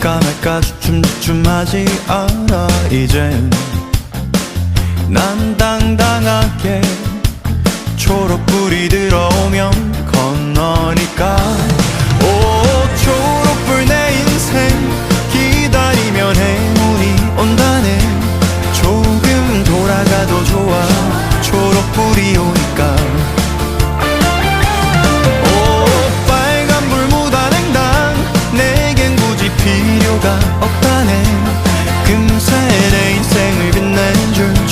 볼까 말까 주춤주춤하지 않아 이젠 난 당당하게 초록불이 들어오면 건너니까 없다네. 금세 내 인생을 빛낸 줄